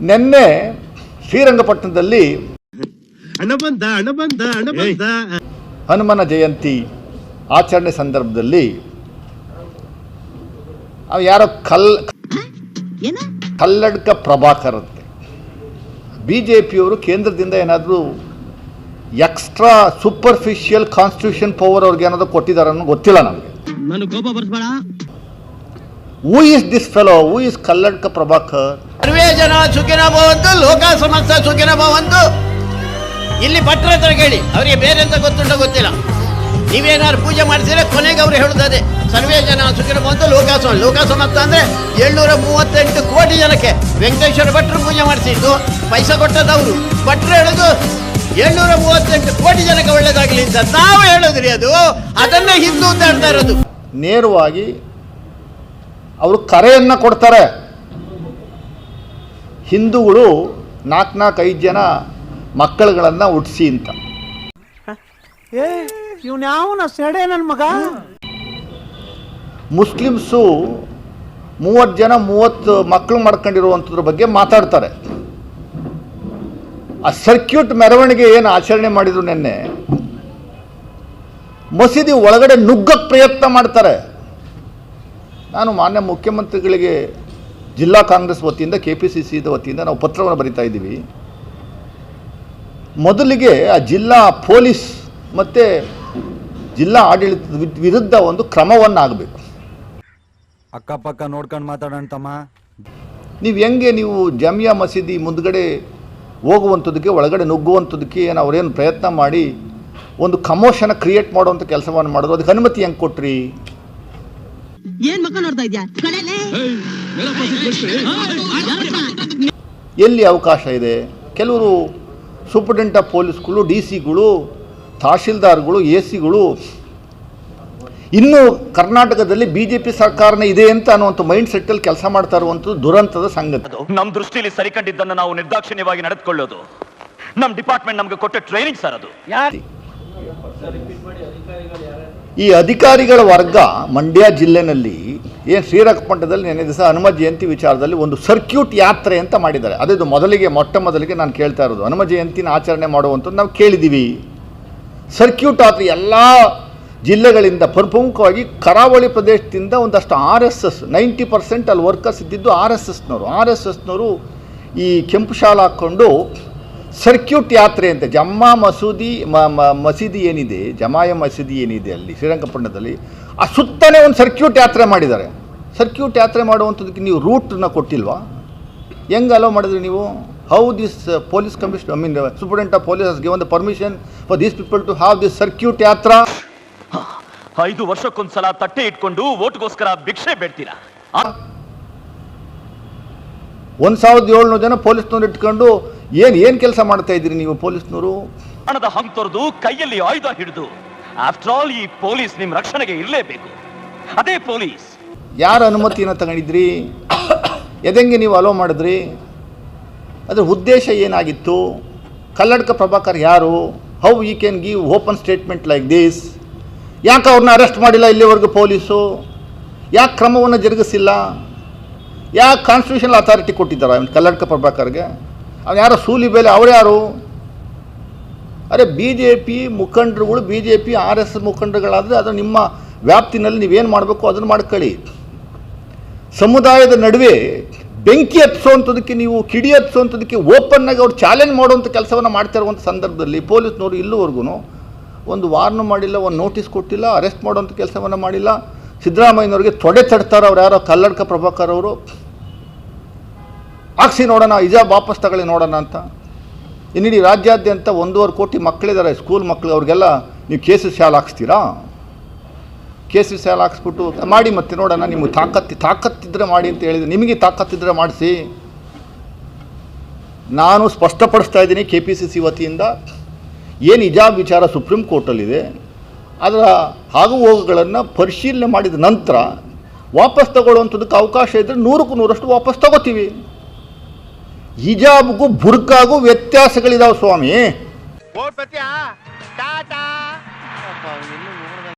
ನಿನ್ನೆ ಶ್ರೀರಂಗಪಟ್ಟಣದಲ್ಲಿ ಹನುಮನ ಜಯಂತಿ ಆಚರಣೆ ಸಂದರ್ಭದಲ್ಲಿ ಯಾರೋ ಕಲ್ ಕಲ್ಲಡ್ಕ ಪ್ರಭಾಕರ್ ಅಂತೆ. ಬಿ ಜೆ ಪಿಯವರು ಕೇಂದ್ರದಿಂದ ಏನಾದರೂ ಎಕ್ಸ್ಟ್ರಾ ಸೂಪರ್ಫಿಷಿಯಲ್ ಕಾನ್ಸ್ಟಿಟ್ಯೂಷನ್ ಪವರ್ ಅವ್ರಿಗೆ ಏನಾದರೂ ಕೊಟ್ಟಿದ್ದಾರೆ ಅನ್ನೋ ಗೊತ್ತಿಲ್ಲ ನಮಗೆ. ನನಗೆ ಕೋಪ ಬರ್ಸ್ಬೇಡ. Who is this fellow who is Kalladka Prabhakar? ಜನ ಸುಖಿನ ಭವಂತು, ಲೋಕ ಸಮಸ್ತ ಸುಖಿನ ಭವಂತು. ಇಲ್ಲಿ ಭಟ್ರ ಹತ್ರ ಕೇಳಿ, ಅವರಿಗೆ ಬೇರೆ ಅಂತ ಗೊತ್ತುಂಟೋ ಗೊತ್ತಿಲ್ಲ. ನೀವೇನಾದ್ರು ಪೂಜೆ ಮಾಡಿಸಿದ್ರೆ ಕೊನೆಗೆ ಅವರು ಹೇಳುತ್ತದೆ ಸರ್ವೇ ಜನ ಸುಖಿನ ಭವಂತು, ಲೋಕ ಸಮ, ಲೋಕ ಸಮಸ್ತ ಅಂದ್ರೆ ಏಳ್ನೂರ ಮೂವತ್ತೆಂಟು ಕೋಟಿ ಜನಕ್ಕೆ ವೆಂಕಟೇಶ್ವರ ಭಟ್ರು ಪೂಜೆ ಮಾಡಿಸಿದ್ದು, ಪೈಸಾ ಕೊಟ್ಟದವರು ಭಟ್ರು ಹೇಳುದು, ಏಳ್ನೂರ ಮೂವತ್ತೆಂಟು ಕೋಟಿ ಜನಕ್ಕೆ ಒಳ್ಳೇದಾಗಲಿ ಅಂತ. ನಾವು ಹೇಳಿದ್ರಿ ಅದು, ಅದನ್ನೇ ಹಿಂದೂ ಅಂತ ಹೇಳ್ತಾ ಇರೋದು. ನೇರವಾಗಿ ಅವರು ಕರೆಯನ್ನು ಕೊಡ್ತಾರೆ. ಹಿಂದೂಗಳು ನಾಲ್ಕು ನಾಲ್ಕು ಐದು ಜನ ಮಕ್ಕಳುಗಳನ್ನು ಹುಟ್ಟಿಸಿ ಅಂತ. ಏ ಇವ್ನ್ಯಾವನ ಸೆಡೆ ನನ್ನ ಮಗ? ಮುಸ್ಲಿಮ್ಸು ಮೂವತ್ತು ಜನ ಮೂವತ್ತು ಮಕ್ಕಳು ಮಾಡ್ಕೊಂಡಿರುವಂಥದ್ರ ಬಗ್ಗೆ ಮಾತಾಡ್ತಾರೆ. ಆ ಸರ್ಕ್ಯೂಟ್ ಮೆರವಣಿಗೆ ಏನು ಆಚರಣೆ ಮಾಡಿದ್ರು ನಿನ್ನೆ? ಮಸೀದಿ ಒಳಗಡೆ ನುಗ್ಗಕ್ಕೆ ಪ್ರಯತ್ನ ಮಾಡ್ತಾರೆ. ನಾನು ಮಾನ್ಯ ಮುಖ್ಯಮಂತ್ರಿಗಳಿಗೆ ಜಿಲ್ಲಾ ಕಾಂಗ್ರೆಸ್ ವತಿಯಿಂದ ಕೆ ಪಿ ಸಿ ಸಿದ ವತಿಯಿಂದ ನಾವು ಪತ್ರವನ್ನು ಬರಿತಾ ಇದ್ದೀವಿ. ಮೊದಲಿಗೆ ಆ ಜಿಲ್ಲಾ ಪೊಲೀಸ್ ಮತ್ತು ಜಿಲ್ಲಾ ಆಡಳಿತದ ವಿರುದ್ಧ ಒಂದು ಕ್ರಮವನ್ನು ಆಗಬೇಕು ಅಕ್ಕಪಕ್ಕ ನೋಡ್ಕೊಂಡು ಮಾತಾಡೋಣ ತಮ್ಮ. ನೀವು ಹೆಂಗೆ ನೀವು ಜಾಮಿಯಾ ಮಸೀದಿ ಮುಂದ್ಗಡೆ ಹೋಗುವಂಥದ್ದಕ್ಕೆ ಒಳಗಡೆ ನುಗ್ಗುವಂಥದ್ದಕ್ಕೆ ಏನು ಅವರೇನು ಪ್ರಯತ್ನ ಮಾಡಿ ಒಂದು ಕಮೋಷನ್ ಕ್ರಿಯೇಟ್ ಮಾಡುವಂಥ ಕೆಲಸವನ್ನು ಮಾಡೋದು ಅದಕ್ಕೆ ಅನುಮತಿ ಹೆಂಗೆ ಕೊಟ್ರಿ? ಏನು ಮಕ್ಕ ನೋಡ್ತಾ ಇದೆಯಾ? ಕಡೆಲೆ ಎಲ್ಲಿ ಅವಕಾಶ ಇದೆ? ಕೆಲವರು ಸೂಪರಿಂಟೆಂಟ್ ಆಫ್ ಪೊಲೀಸ್ಗಳು ಡಿ ಸಿಗಳು ತಹಶೀಲ್ದಾರ್ಗಳು ಎ ಸಿಗಳು ಇನ್ನೂ ಕರ್ನಾಟಕದಲ್ಲಿ ಬಿ ಜೆ ಪಿ ಸರ್ಕಾರನೇ ಇದೆ ಅಂತ ಅನ್ನುವಂಥ ಮೈಂಡ್ ಸೆಟ್ಟಲ್ಲಿ ಕೆಲಸ ಮಾಡ್ತಾ ಇರುವಂಥದ್ದು ದುರಂತದ ಸಂಗತಿ. ನಮ್ಮ ದೃಷ್ಟಿಯಲ್ಲಿ ಸರಿ ಕಂಡಿದ್ದನ್ನ ನಾವು ನಿರ್ದಾಕ್ಷಿಣ್ಯವಾಗಿ ನಡೆದುಕೊಳ್ಳೋದು. ನಮ್ಮ ಡಿಪಾರ್ಟ್ಮೆಂಟ್ ನಮಗೆ ಕೊಟ್ಟ ಟ್ರೈನಿಂಗ್ ಸರ್ ಅದು. ಈ ಅಧಿಕಾರಿಗಳ ವರ್ಗ ಮಂಡ್ಯ ಜಿಲ್ಲೆನಲ್ಲಿ ಏನು ಶ್ರೀರಂಗಪಟ್ಟಣದಲ್ಲಿ ನೆನೆ ದಿವಸ ಹನುಮ ಜಯಂತಿ ವಿಚಾರದಲ್ಲಿ ಒಂದು ಸರ್ಕ್ಯೂಟ್ ಯಾತ್ರೆ ಅಂತ ಮಾಡಿದ್ದಾರೆ. ಅದೇದು ಮೊದಲಿಗೆ, ಮೊಟ್ಟ ಮೊದಲಿಗೆ ನಾನು ಕೇಳ್ತಾ ಇರೋದು, ಹನುಮ ಜಯಂತಿನ ಆಚರಣೆ ಮಾಡುವಂಥದ್ದು ನಾವು ಕೇಳಿದ್ದೀವಿ. ಸರ್ಕ್ಯೂಟ್ ಯಾತ್ರೆ ಎಲ್ಲ ಜಿಲ್ಲೆಗಳಿಂದ ಪ್ರಮುಖವಾಗಿ ಕರಾವಳಿ ಪ್ರದೇಶದಿಂದ ಒಂದಷ್ಟು R S S, ninety percent ಅಲ್ಲಿ ವರ್ಕರ್ಸ್ ಇದ್ದಿದ್ದು ಆರ್ ಎಸ್ ಎಸ್ನವರು. ಆರ್ ಎಸ್ ಎಸ್ನವರು ಈ ಕೆಂಪು ಶಾಲ ಹಾಕ್ಕೊಂಡು ಸರ್ಕ್ಯೂಟ್ ಯಾತ್ರೆ ಅಂತ, ಜಮ್ಮಾ ಮಸೂದಿ ಮಸೀದಿ ಏನಿದೆ, ಜಮಾಯ ಮಸೀದಿ ಏನಿದೆ ಅಲ್ಲಿ, ಶ್ರೀರಂಗಪಟ್ಟಣದಲ್ಲಿ ಆ ಸುತ್ತನೇ ಒಂದು ಸರ್ಕ್ಯೂಟ್ ಯಾತ್ರೆ ಮಾಡಿದ್ದಾರೆ. ಸರ್ಕ್ಯೂಟ್ ಯಾತ್ರೆ ಮಾಡುವಂಥದ್ದಕ್ಕೆ ನೀವು ರೂಟನ್ನ ಕೊಟ್ಟಿಲ್ವಾ? ಹೆಂಗೆ ಅಲೋ ಮಾಡಿದ್ರಿ ನೀವು? How this police commission I mean superintendent of police given the permission for these people to have this circuit yatra ಐದು ವರ್ಷಕ್ಕೊಂದ್ಸಲ ತಟ್ಟೆ ಇಟ್ಕೊಂಡು ಓಟ್ಗೋಸ್ಕರ ಭಿಕ್ಷೆ ಬೇಡ್ತೀರಾ? ಒಂದು ಸಾವಿರದ ಏಳ್ನೂರು ಜನ ಪೊಲೀಸ್ನವ್ರು ಇಟ್ಕೊಂಡು ಏನು ಏನು ಕೆಲಸ ಮಾಡ್ತಾ ಇದ್ದೀರಿ ನೀವು ಪೊಲೀಸ್ನವರು? ಹಣದ ಹಂಗ್ ತೊರೆದು ಕೈಯಲ್ಲಿ ಆಯುಧ ಹಿಡಿದು ಆಫ್ಟರ್ ಆಲ್ ಈ ಪೊಲೀಸ್ ನಿಮ್ ರಕ್ಷಣೆಗೆ ಇರಲೇಬೇಕು. ಅದೇ ಪೊಲೀಸ್. ಯಾರ ಅನುಮತಿಯನ್ನು ತಗೊಂಡಿದ್ರಿ? ಎದಂಗೆ ನೀವು ಅಲೋ ಮಾಡಿದ್ರಿ? ಅದರ ಉದ್ದೇಶ ಏನಾಗಿತ್ತು? ಕಲ್ಲಡ್ಕ ಪ್ರಭಾಕರ್ ಯಾರು? How you can give open statement like this ಯಾಕೆ ಅವ್ರನ್ನ ಅರೆಸ್ಟ್ ಮಾಡಿಲ್ಲ ಇಲ್ಲಿವರೆಗೂ ಪೊಲೀಸು? ಯಾಕೆ ಕ್ರಮವನ್ನು ಜರುಗಿಸಿಲ್ಲ? ಯಾಕೆ ಕಾನ್ಸ್ಟಿಟ್ಯೂಷನಲ್ ಅಥಾರಿಟಿ ಕೊಟ್ಟಿದ್ದಾರೆ ಅವ್ನು ಕಲ್ಲಡ್ಕ ಪ್ರಭಾಕರ್ಗೆ? ಅವ್ನು ಯಾರೋ ಸೂಲಿ ಬೇಲೆ ಅವ್ರು ಯಾರು? ಅರೆ ಬಿ ಜೆ ಪಿ ಮುಖಂಡರುಗಳು B J P R S ಮುಖಂಡರುಗಳಾದರೆ ಅದು ನಿಮ್ಮ ವ್ಯಾಪ್ತಿನಲ್ಲಿ ನೀವೇನು ಮಾಡಬೇಕು ಅದನ್ನು ಮಾಡ್ಕೊಳ್ಳಿ. ಸಮುದಾಯದ ನಡುವೆ ಬೆಂಕಿ ಹತ್ಸೋವಂಥದಕ್ಕೆ ನೀವು, ಕಿಡಿ ಹತ್ಸೋವಂಥದಕ್ಕೆ ಓಪನ್ನಾಗಿ ಅವ್ರು ಚಾಲೆಂಜ್ ಮಾಡುವಂಥ ಕೆಲಸವನ್ನು ಮಾಡ್ತಾ ಇರುವಂಥ ಸಂದರ್ಭದಲ್ಲಿ ಪೊಲೀಸ್ನವರು ಇಲ್ಲಿವರೆಗೂ ಒಂದು ವಾರ್ನು ಮಾಡಿಲ್ಲ, ಒಂದು ನೋಟಿಸ್ ಕೊಟ್ಟಿಲ್ಲ ಅರೆಸ್ಟ್ ಮಾಡುವಂಥ ಕೆಲಸವನ್ನು ಮಾಡಿಲ್ಲ. ಸಿದ್ದರಾಮಯ್ಯನವ್ರಿಗೆ ತೊಡೆ ತಡ್ತಾರೆ ಅವ್ರು ಯಾರೋ ಕಲ್ಲಡ್ಕ ಪ್ರಭಾಕರ್ ಅವರು. ಆಕ್ಸಿ ನೋಡೋಣ ಇಜಾ ವಾಪಸ್ ತಗೊಳ್ಳಿ ನೋಡೋಣ ಅಂತ. ಇನ್ನಿಡೀ ರಾಜ್ಯಾದ್ಯಂತ ಒಂದೂವರೆ ಕೋಟಿ ಮಕ್ಕಳಿದ್ದಾರೆ ಸ್ಕೂಲ್ ಮಕ್ಕಳು ಅವ್ರಿಗೆಲ್ಲ ನೀವು ಕೇಸಸ್ ಶಾಲೆ ಹಾಕ್ಸ್ತೀರಾ? ಕೇಸು ಶಾಲೆ ಹಾಕ್ಸ್ಬಿಟ್ಟು ಮಾಡಿ ಮತ್ತೆ ನೋಡೋಣ, ನಿಮಗೆ ತಾಕತ್ತಿ ತಾಕತ್ತಿದ್ರೆ ಮಾಡಿ ಅಂತ ಹೇಳಿದ್ರೆ. ನಿಮಗೆ ತಾಕತ್ತಿದ್ರೆ ಮಾಡಿಸಿ. ನಾನು ಸ್ಪಷ್ಟಪಡಿಸ್ತಾ ಇದ್ದೀನಿ ಕೆ ಪಿ ಸಿ ಸಿ ವತಿಯಿಂದ, ಏನು ಇಜಾಬ್ ವಿಚಾರ ಸುಪ್ರೀಂ ಕೋರ್ಟಲ್ಲಿದೆ, ಅದರ ಆಗು ಹೋಗುಗಳನ್ನು ಪರಿಶೀಲನೆ ಮಾಡಿದ ನಂತರ ವಾಪಸ್ ತಗೊಳ್ಳುವಂಥದ್ದಕ್ಕೆ ಅವಕಾಶ ಇದ್ದರೆ ನೂರಕ್ಕೂ ನೂರಷ್ಟು ವಾಪಸ್ ತಗೋತೀವಿ. ಹಿಜಾಬ್ಗೂ ಬುರ್ಕಾಗೂ ವ್ಯತ್ಯಾಸಗಳಿದಾವೆ ಸ್ವಾಮಿ.